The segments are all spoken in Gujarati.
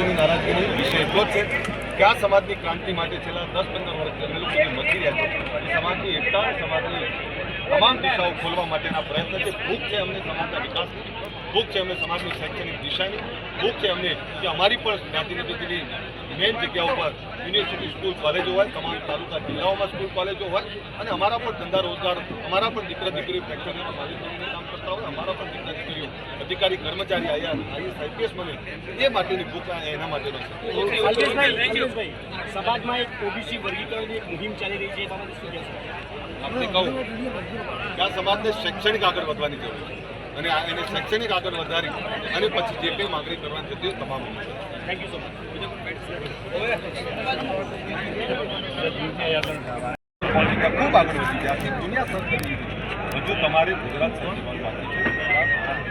માટેની નારાજગીનો વિષય એટલો જ છે કે આ સમાજની ક્રાંતિ માટે છેલ્લા દસ પંદર વર્ષ અમે લોકો મચી રહ્યા છે સમાજની એકતા સમાજની તમામ દિશાઓ ખોલવા માટેના પ્રયત્ન છે. ભૂખ છે અમને સમાજના વિકાસની ભૂખ છે અમને સમાજની શૈક્ષણિક દિશાની. ભૂખ છે અમને કે અમારી પણ જ્ઞાતિની જેટલી મેઇન જગ્યા ઉપર યુનિવર્સિટી સ્કૂલ કોલેજો હોય, તમામ તાલુકા, જિલ્લાઓમાં સ્કૂલ કોલેજો હોય, અને અમારા પણ ધંધા રોજગાર, અમારા પણ દીકરા દીકરીઓ ફેક્ટરીમાં માલિક કામ કરતા હોય, અમારા પણ દીકરા દીકરીઓ અધિકારી, કર્મચારી આઈએસ આઈપીએસ બને એ માટેની ભૂખ એના માટેનો અલ્પેશભાઈ, સમાજમાં એક ઓબીસી વર્ગીકરણની એક મુહિમ ચાલી રહી છે એ બાબતે શું કહેશો? આપણે કહું કે આ સમાજને શૈક્ષણિક આગળ વધવાની જરૂર છે. અને એને શૈક્ષણિક આગળ વધારી અને પછી જે કંઈ માગણી કરવાની છે તે તમામ થેન્ક યુ સો મચ ખૂબ આગળ વધી છે. આખી દુનિયા છે. હજુ તમારે ગુજરાત સર બાકી છે. ગુજરાત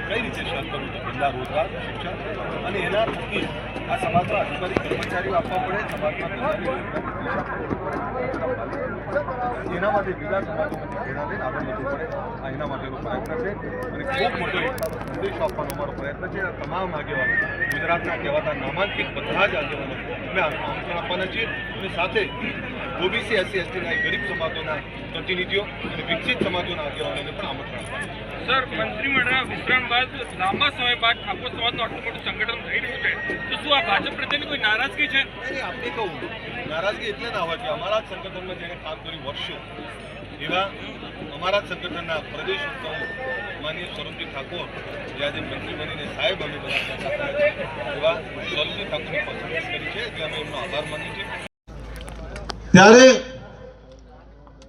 કઈ રીતે શરૂ કરવું ધંધા રોજગાર, શિક્ષણ અને એના થકી આ સમાજમાં અધિકારી કર્મચારીઓ આપવા પડે, સમાજમાં ધંધાની રોજગારની દિશા પડે. એના માટે બીજા પ્રેરણા લઈને આગળ વધવું પડે આ એના માટેનો પ્રયત્ન છે અને ખૂબ મોટો સંદેશો આપવાનો અમારો પ્રયત્ન છે. તમામ આગેવાનો ગુજરાતના કહેવાતા નામાંકિત બધા જ આગેવાનો અમે આમંત્રણ આપવાના છીએ અને સાથે ઓબીસી એસસી એસટીના ગરીબ સમાજોના પ્રતિનિધિઓ અને વિકસિત સમાજોના આગેવાનોને પણ આમંત્રણ આપવાનું છે. સર મંત્રીમંડળના વિસ્તરણ બાદ લાંબા સમય બાદ ઠાકોર સમાજનું આટલું મોટું સંગઠન થઈ રહ્યું છે. તો શું આ ભાજપ પ્રત્યેની કોઈ નારાજગી છે? આપણે કહું નારાજગી એટલે ના હોય કે અમારા સંગઠનમાં જેને કામ કર્યું વર્ષો. એવા અમારા જ સંગઠનના પ્રદેશ પ્રમુખ માનીય સ્વરૂપજી ઠાકોર જે આજે મંત્રી બનીને સાહેબ અમે બધા ચર્ચા કર્યા છે એવા સ્વરૂપજી ઠાકોરની પસંદગી કરી છે એટલે અમે એમનો આભાર માનીએ છીએ ત્યારે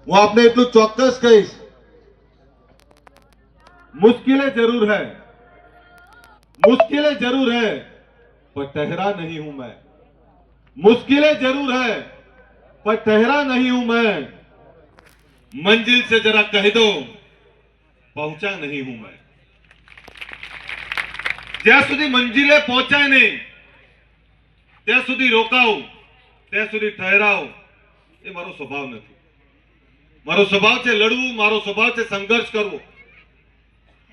હું આપને એટલું ચોક્કસ કહીશ मुश्किलें जरूर है मुश्किलें जरूर है पर ठहरा नहीं हूं मैं मुश्किलें जरूर है पर ठहरा नहीं हूं मैं मंजिल से जरा कह दो पहुंचा नहीं हूं मैं જ્યાં સુધી મંજિલે પહોંચાય નહીં ત્યાં સુધી રોકાવું ત્યાં સુધી ઠહેરાવ એ મારો સ્વભાવ નથી મારો સ્વભાવ છે લડવું મારો સ્વભાવ છે સંઘર્ષ કરવો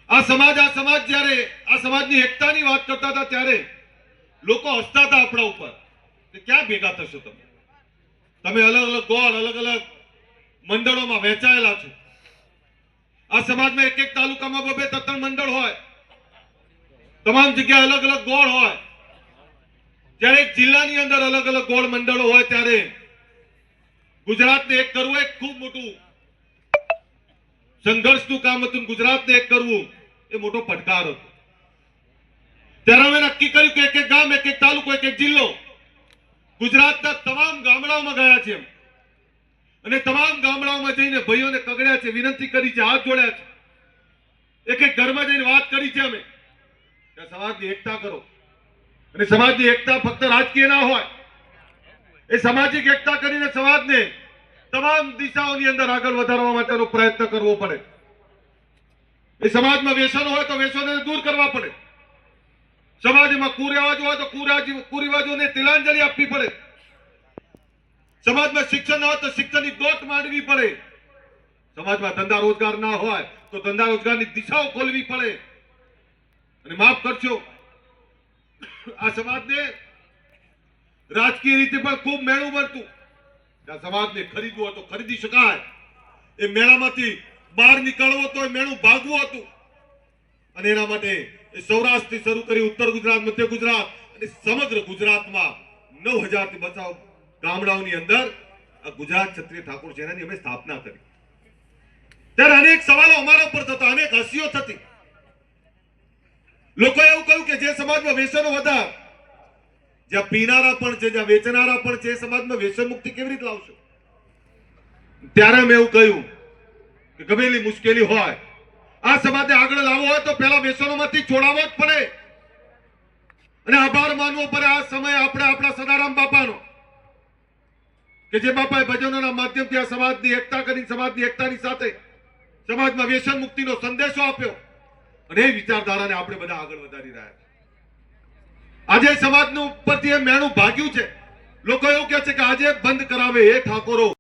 આ સમાજ આ સમાજ જ્યારે આ સમાજની એકતાની વાત કરતા હતા ત્યારે લોકો હસતા હતા આપણા ઉપર કે ક્યાં ભેગા થશો તમે તમે અલગ અલગ ગોળ અલગ અલગ મંડળોમાં વહેંચાયેલા છે. આ સમાજમાં એક એક તાલુકામાં બબે ત્રણ મંડળ હોય. તમામ જગ્યાએ અલગ અલગ ગોળ હોય. જ્યારે એક જિલ્લાની અંદર અલગ અલગ ગોળ મંડળો હોય ત્યારે ગુજરાતને એક કરવું એક ખૂબ મોટું સંઘર્ષનું કામ હતું ગુજરાતને એક કરવું એ મોટો પડકાર હતો. ત્યારે અમે નક્કી કર્યું કે એક એક ગામ, એક એક તાલુકો, એક એક જિલ્લો ગુજરાતના તમામ ગામડાઓમાં ગયા છે અને તમામ ગામડાઓમાં જઈને ભાઈઓને કગડ્યા છે, વિનંતી કરી છે, હાથ જોડ્યા છે. એક એક ઘરમાં જઈને વાત કરી છે અમે. સમાજની એકતા કરો. અને સમાજની એકતા ફક્ત રાજકીય ના હોય. એ સામાજિક એકતા કરીને સમાજને તમામ દિશાઓની અંદર આગળ વધારવા માટેનો પ્રયત્ન કરવો પડે. એ સમાજમાં વ્યસનો હોય તો વ્યસનોને દૂર કરવા પડે. સમાજમાં કુરિવાજો હોય તો કુરિવાજોને તિલાંજલિ આપવી પડે. સમાજમાં શિક્ષણ ના હોય તો શિક્ષણની દોટ માંડવી પડે. સમાજમાં ધંધા રોજગાર ના હોય તો ધંધા રોજગારની દિશાઓ ખોલવી પડે. અને માફ કરશો આ સમાજને રાજકીય રીતે પણ ખૂબ મેળું બનતું આ સમાજને ખરીદવું હોય તો ખરીદી શકાય. એ મેળામાંથી બહાર નીકળવો તો એ મેળું ભાગવું હતું. અને એના માટે એ સૌરાષ્ટ્રથી શરૂ કરી ઉત્તર ગુજરાત, મધ્ય ગુજરાત અને સમગ્ર ગુજરાતમાં નવ હજારથી બચાવ ગામડાઓની અંદર ગુજરાત ક્ષત્રિય ઠાકોર સેનાની અમે સ્થાપના કરી. ત્યારે અનેક સવાલો અમારા ઉપર થતા, અનેક હસીઓ થતી. લોકો એવું કહ્યું કે જે સમાજમાં વ્યસનો વધાર, જ્યાં પીનારા પણ છે, જ્યાં વેચનારા પણ છે સમાજમાં વ્યસન મુક્તિ કેવી રીતે લાવશો? ત્યારે મેં એવું કહ્યું કે ગમે એટલી મુશ્કેલી હોય, આ સમાજને આગળ લાવવો હોય તો પહેલા વ્યસનોમાંથી છોડાવવો જ પડે. અને આભાર માનવો પડે, આ સમય આપણે આપણા સદારામ બાપાનો. કે જે બાપાએ ભજનોના માધ્યમથી આ સમાજની એકતા કરી, સમાજની એકતાની સાથે સમાજમાં વ્યસન મુક્તિનો સંદેશો આપ્યો. અને એ વિચારધારાને આપણે બધા આગળ વધારી રહ્યા છે આજે સમાજનું ઉપરથી એ મેણું ભાગ્યું છે. લોકો એવું કહે છે કે આજે બંધ કરાવે એ ઠાકોરો.